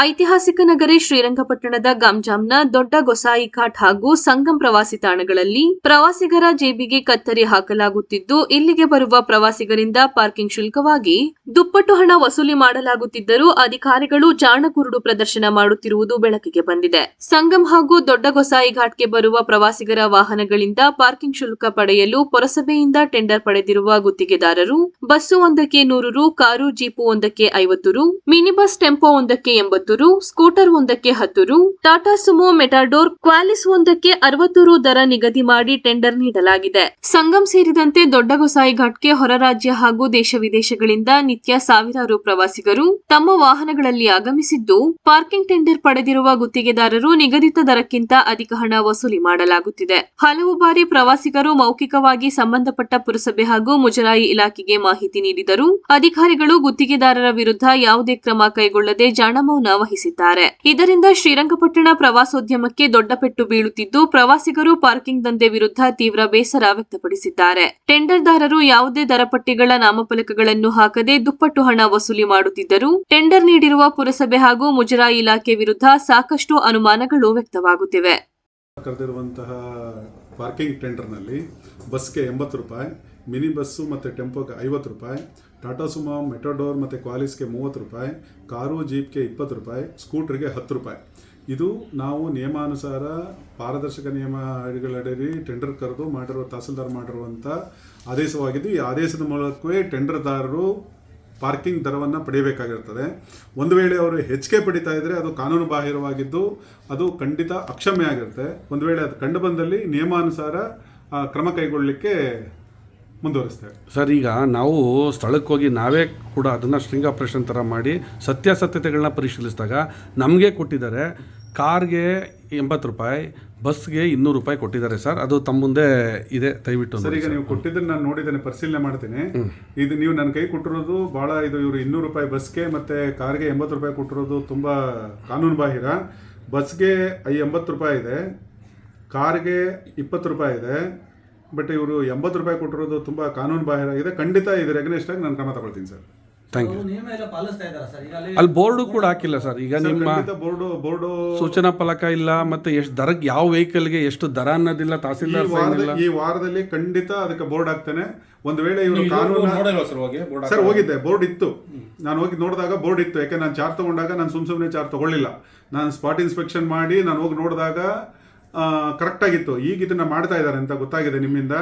ಐತಿಹಾಸಿಕ ನಗರಿ ಶ್ರೀರಂಗಪಟ್ಟಣದ ಗಂಜಾಂನ ದೊಡ್ಡ ಗೊಸಾಯಿ ಘಾಟ್ ಹಾಗೂ ಸಂಗಮ್ ಪ್ರವಾಸಿ ತಾಣಗಳಲ್ಲಿ ಪ್ರವಾಸಿಗರ ಜೇಬಿಗೆ ಕತ್ತರಿ ಹಾಕಲಾಗುತ್ತಿದ್ದು, ಇಲ್ಲಿಗೆ ಬರುವ ಪ್ರವಾಸಿಗರಿಂದ ಪಾರ್ಕಿಂಗ್ ಶುಲ್ಕವಾಗಿ ದುಪ್ಪಟ್ಟು ಹಣ ವಸೂಲಿ ಮಾಡಲಾಗುತ್ತಿದ್ದರೂ ಅಧಿಕಾರಿಗಳು ಜಾಣಕುರುಡು ಪ್ರದರ್ಶನ ಮಾಡುತ್ತಿರುವುದು ಬೆಳಕಿಗೆ ಬಂದಿದೆ. ಸಂಗಮ್ ಹಾಗೂ ದೊಡ್ಡ ಗೊಸಾಯಿ ಘಾಟ್ಗೆ ಬರುವ ಪ್ರವಾಸಿಗರ ವಾಹನಗಳಿಂದ ಪಾರ್ಕಿಂಗ್ ಶುಲ್ಕ ಪಡೆಯಲು ಪುರಸಭೆಯಿಂದ ಟೆಂಡರ್ ಪಡೆದಿರುವ ಗುತ್ತಿಗೆದಾರರು, ಬಸ್ಸು ಒಂದಕ್ಕೆ ನೂರು ರು, ಕಾರು, ಜೀಪು ಒಂದಕ್ಕೆ ಐವತ್ತು ರು ಮಿನಿ ಬಸ್ ಟೆಂಪೋ ಒಂದಕ್ಕೆ ಎಂಬತ್ತು ರು ಸ್ಕೂಟರ್ ಒಂದಕ್ಕೆ ಹತ್ತು ರು ಟಾಟಾ ಸುಮೋ ಮೆಟಾಡೋರ್ ಕ್ವಾಲಿಸ್ ಒಂದಕ್ಕೆ ಅರವತ್ತು ರು ದರ ನಿಗದಿ ಮಾಡಿ ಟೆಂಡರ್ ನೀಡಲಾಗಿದೆ. ಸಂಗಮ್ ಸೇರಿದಂತೆ ದೊಡ್ಡ ಘಾಟ್ಗೆ ಹೊರ ರಾಜ್ಯ ಹಾಗೂ ದೇಶ ವಿದೇಶಗಳಿಂದ ನಿತ್ಯ ಸಾವಿರಾರು ಪ್ರವಾಸಿಗರು ತಮ್ಮ ವಾಹನಗಳಲ್ಲಿ ಆಗಮಿಸಿದ್ದು, ಪಾರ್ಕಿಂಗ್ ಟೆಂಡರ್ ಪಡೆದಿರುವ ಗುತ್ತಿಗೆದಾರರು ನಿಗದಿತ ದರಕ್ಕಿಂತ ಅಧಿಕ ಹಣ ವಸೂಲಿ ಮಾಡಲಾಗುತ್ತಿದೆ. ಹಲವು ಬಾರಿ ಪ್ರವಾಸಿಗರು ಮೌಖಿಕವಾಗಿ ಸಂಬಂಧಪಟ್ಟ ಪುರಸಭೆ ಹಾಗೂ ಮುಜರಾಯಿ ಇಲಾಖೆಗೆ ಮಾಹಿತಿ ನೀಡಿದರು, ಅಧಿಕಾರಿಗಳು ಗುತ್ತಿಗೆದಾರರ ವಿರುದ್ಧ ಯಾವುದೇ ಕ್ರಮ ಕೈಗೊಳ್ಳದೆ ಜಾಣಮೌನ ವಹಿಸಿದ್ದಾರೆ ಇದರಿಂದ ಶ್ರೀರಂಗಪಟ್ಟಣ ಪ್ರವಾಸೋದ್ಯಮಕ್ಕೆ ದೊಡ್ಡ ಪೆಟ್ಟು ಬೀಳುತ್ತಿದ್ದು, ಪ್ರವಾಸಿಗರು ಪಾರ್ಕಿಂಗ್ ದಂಧೆ ವಿರುದ್ಧ ತೀವ್ರ ಬೇಸರ ವ್ಯಕ್ತಪಡಿಸಿದ್ದಾರೆ. ಟೆಂಡರ್ದಾರರು ಯಾವುದೇ ದರಪಟ್ಟಿಗಳ ನಾಮಫಲಕಗಳನ್ನು ಹಾಕದೆ ದುಪ್ಪಟ್ಟು ಹಣ ವಸೂಲಿ ಮಾಡುತ್ತಿದ್ದರು, ಟೆಂಡರ್ ನೀಡಿರುವ ಪುರಸಭೆ ಹಾಗೂ ಮುಜರಾಯಿ ಇಲಾಖೆ ವಿರುದ್ಧ ಸಾಕಷ್ಟು ಅನುಮಾನಗಳು ವ್ಯಕ್ತವಾಗುತ್ತಿವೆ. ಕರೆದಿರುವಂತಹ ಪಾರ್ಕಿಂಗ್ ಟೆಂಡರ್ನಲ್ಲಿ ಬಸ್ಗೆ ಎಂಬತ್ತು ರೂಪಾಯಿ ಮಿನಿ ಬಸ್ಸು ಮತ್ತು ಟೆಂಪೋಗೆ ಐವತ್ತು ರೂಪಾಯಿ, ಟಾಟಾ ಸುಮೋ, ಮೆಟೋಡೋರ್ ಮತ್ತು ಕ್ವಾಲಿಸ್ಗೆ ಮೂವತ್ತು ರೂಪಾಯಿ, ಕಾರು ಜೀಪ್ಗೆ ಇಪ್ಪತ್ತು ರೂಪಾಯಿ, ಸ್ಕೂಟ್ರಿಗೆ ಹತ್ತು ರೂಪಾಯಿ. ಇದು ನಾವು ನಿಯಮಾನುಸಾರ ಪಾರದರ್ಶಕ ನಿಯಮ ಅಡಿಗಳಡಿ ಟೆಂಡರ್ ಕರೆದು ಮಾಡಿರುವ ತಹಸೀಲ್ದಾರ್ ಮಾಡಿರುವಂಥ ಆದೇಶವಾಗಿದ್ದು, ಈ ಆದೇಶದ ಮೂಲಕವೇ ಟೆಂಡರ್ದಾರರು ಪಾರ್ಕಿಂಗ್ ದರವನ್ನು ಪಡೆಯಬೇಕಾಗಿರ್ತದೆ ಒಂದು ವೇಳೆ ಅವರು ಹೆಚ್ಚಿಗೆ ಪಡಿತಾ ಇದ್ದರೆ ಅದು ಕಾನೂನು ಬಾಹಿರವಾಗಿದ್ದು, ಅದು ಖಂಡಿತ ಅಕ್ಷಮ್ಯ ಆಗಿರುತ್ತೆ. ಒಂದು ವೇಳೆ ಅದು ಕಂಡು ಬಂದಲ್ಲಿ ನಿಯಮಾನುಸಾರ ಕ್ರಮ ಕೈಗೊಳ್ಳಲಿಕ್ಕೆ ಮುಂದುವರಿಸ್ತೇವೆ. ಸರ್ ಈಗ ನಾವು ಸ್ಥಳಕ್ಕೆ ಹೋಗಿ ನಾವೇ ಕೂಡ ಅದನ್ನು ಸ್ಟ್ರಿಂಗ್ ಆಪ್ರೇಷನ್ ಥರ ಮಾಡಿ ಸತ್ಯಾಸತ್ಯತೆಗಳನ್ನ ಪರಿಶೀಲಿಸಿದಾಗ ನಮಗೆ ಕೊಟ್ಟಿದ್ದಾರೆ ಕಾರ್ಗೆ ಎಂಬತ್ತು ರೂಪಾಯಿ ಬಸ್ಗೆ ಇನ್ನೂರು ರೂಪಾಯಿ ಕೊಟ್ಟಿದ್ದಾರೆ ಸರ್. ಅದು ತಮ್ಮ ಮುಂದೆ ಇದೆ ದಯವಿಟ್ಟು ಸರ್ ಈಗ ನೀವು ಕೊಟ್ಟಿದ್ದನ್ನು ನಾನು ನೋಡಿದ್ದೇನೆ ಪರಿಶೀಲನೆ ಮಾಡ್ತೀನಿ. ಇದು ನೀವು ನನ್ನ ಕೈ ಕೊಟ್ಟಿರೋದು ಭಾಳ ಇದು ಇವರು ಇನ್ನೂರು ರೂಪಾಯಿ ಬಸ್ಗೆ ಮತ್ತು ಕಾರ್ಗೆ ಎಂಬತ್ತು ರೂಪಾಯಿ ಕೊಟ್ಟಿರೋದು ತುಂಬ ಕಾನೂನು ಬಾಹಿರ. ಬಸ್ಗೆ ಐ ಎಂಬತ್ತು ರೂಪಾಯಿ ಇದೆ ಕಾರ್ಗೆ ಇಪ್ಪತ್ತು ರೂಪಾಯಿ ಇದೆ ಬಟ್ ಇವರು ಎಂಬತ್ತು ರೂಪಾಯಿ ಕೊಟ್ಟಿರೋದು ತುಂಬ ಕಾನೂನು ಬಾಹಿರ ಇದೆ. ಖಂಡಿತ ಇದ್ರ ಎಗ್ನೆಸ್ಟ್ ಆಗಿ ನಾನು ಕ್ರಮ ತಗೊಳ್ತೀನಿ ಸರ್. ಥ್ಯಾಂಕ್ ಯು ಅವರು ನಿಯಮ ಎಲ್ಲ ಪಾಲಿಸ್ತಾ ಇದ್ದಾರೆ ಸರ್? ಈಗ ಅಲ್ಲಿ ಬೋರ್ಡು ಕೂಡ ಹಾಕಿಲ್ಲ ಸರ್. ಈಗ ನಿಮ್ಮ ಖಂಡಿತ ಬೋರ್ಡು ಬೋರ್ಡು ಸೂಚನಾ ಫಲಕ ಇಲ್ಲ ಮತ್ತೆ ಎಷ್ಟು ದರ ಯಾವ ವೆಹಿಕಲ್ಗೆ ಎಷ್ಟು ದರ ಅನ್ನೋದಿಲ್ಲ ಈ ತಹಸೀಲ್ದಾರ್ ಸೈನ್ ವಾರದ ಇಲ್ಲ. ಈ ವಾರದಲ್ಲಿ ಖಂಡಿತ ಅದಕ್ಕೆ ಬೋರ್ಡ್ ಹಾಕ್ತೇನೆ. ಒಂದು ವೇಳೆ ಇವರು ಕಾನೂನು ಸರ್ ಹೋಗಿದ್ದೆ ಬೋರ್ಡ್ ಇತ್ತು. ನಾನು ಹೋಗಿ ನೋಡಿದಾಗ ಬೋರ್ಡ್ ಇತ್ತು. ಯಾಕೆ ನಾನು ಚಾರ್ ತಗೊಂಡಾಗ ನಾನು ಸುಮ್ ಸುಮ್ಮನೆ ಚಾರ್ ತಗೊಳ್ಳಿಲ್ಲ. ನಾನು ಸ್ಪಾಟ್ ಇನ್ಸ್ಪೆಕ್ಷನ್ ಮಾಡಿ ನಾನು ಹೋಗಿ ನೋಡಿದಾಗ ಕರೆಕ್ಟ್ ಆಗಿತ್ತು. ಈಗ ಇದನ್ನು ಮಾಡ್ತಾ ಇದ್ದಾರೆ ಅಂತ ಗೊತ್ತಾಗಿದೆ ನಿಮ್ಮಿಂದ.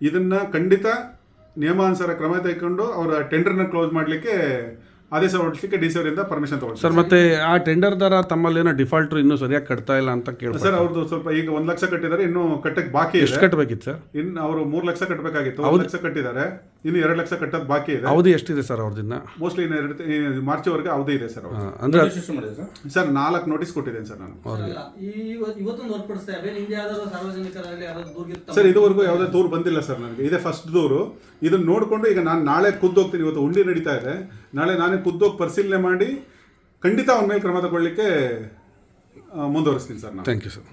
ಇದನ್ನ ಖಂಡಿತ ನಿಯಮಾನುಸಾರ ಕ್ರಮ ತೆಗೆಕೊಂಡು ಅವರ ಟೆಂಡರ್ನ ಕ್ಲೋಸ್ ಮಾಡಲಿಕ್ಕೆ ಆದೇಶ ಹೊರಡಿಸಲಿಕ್ಕೆ ಡಿ ಸಿ ಅವರಿಂದ ಪರ್ಮಿಷನ್ ತಗೊಳ್ತಾರೆ. ಸರ್ ಮತ್ತೆ ಆ ಟೆಂಡರ್ ದರ ತಮ್ಮಲ್ಲಿ ಏನೋ ಡಿಫಾಲ್ಟ್ರು ಇನ್ನೂ ಸರಿಯಾಗಿ ಕಟ್ತಾ ಇಲ್ಲ ಅಂತ ಕೇಳಿ ಸರ್ ಅವ್ರದ್ದು ಸ್ವಲ್ಪ ಈಗ ಒಂದು ಲಕ್ಷ ಕಟ್ಟಿದ್ದಾರೆ ಇನ್ನು ಕಟ್ಟಕ್ಕೆ ಬಾಕಿ ಎಷ್ಟು ಕಟ್ಟಬೇಕಿತ್ತು ಸರ್? ಇನ್ನು ಅವರು ಮೂರು ಲಕ್ಷ ಕಟ್ಟಬೇಕಾಗಿತ್ತು ಒಂದು ಲಕ್ಷ ಕಟ್ಟಿದ್ದಾರೆ. ಇನ್ನು ಎರಡು ಲಕ್ಷ ಕಟ್ಟೋದು ಬಾಕಿ ಇದೆ. ಅವಧಿ ಎಷ್ಟಿದೆ ಸರ್ ಅವ್ರದಿನ್ನ ಮೋಸ್ಟ್ಲಿ ಇನ್ನು ಎರಡು ಮಾರ್ಚ್ ಮಾರ್ಚ್ವರೆಗೆ ಅವಧಿ ಇದೆ ಸರ್ ಅವ್ರದ್ದು. ಅಂದ್ರೆ ಸರ್? ನಾಲ್ಕು ನೋಟಿಸ್ ಕೊಟ್ಟಿದ್ದೇನೆ ಸರ್ ನಾನು. ಈ ಇವತ್ತು- ಇವತ್ತೊಂದು ಹೊರಪಡಿಸ್ತಾ ಯಾವ್ದಾದ್ರು ಸರ್ ಇದುವರೆಗೂ ಯಾವುದೇ ದೂರು ಬಂದಿಲ್ಲ ಸರ್ ನನಗೆ. ಇದೇ ಫಸ್ಟ್ ದೂರು. ಇದನ್ನ ನೋಡಿಕೊಂಡು ಈಗ ನಾನು ನಾಳೆ ಖುದ್ದು ಹೋಗ್ತೀನಿ ಇವತ್ತು ಉಂಡಿ ನಡೀತಾ ಇದೆ. ನಾಳೆ ನಾನೇ ಖುದ್ದೋಗಿ ಪರಿಶೀಲನೆ ಮಾಡಿ ಖಂಡಿತ ಅವನ ಮೇಲೆ ಕ್ರಮ ತಗೊಳ್ಳಿಕ್ಕೆ ಆ, ಮುಂದುವರಿಸ್ತೀನಿ ಸರ್ ನಾನು. Thank you sir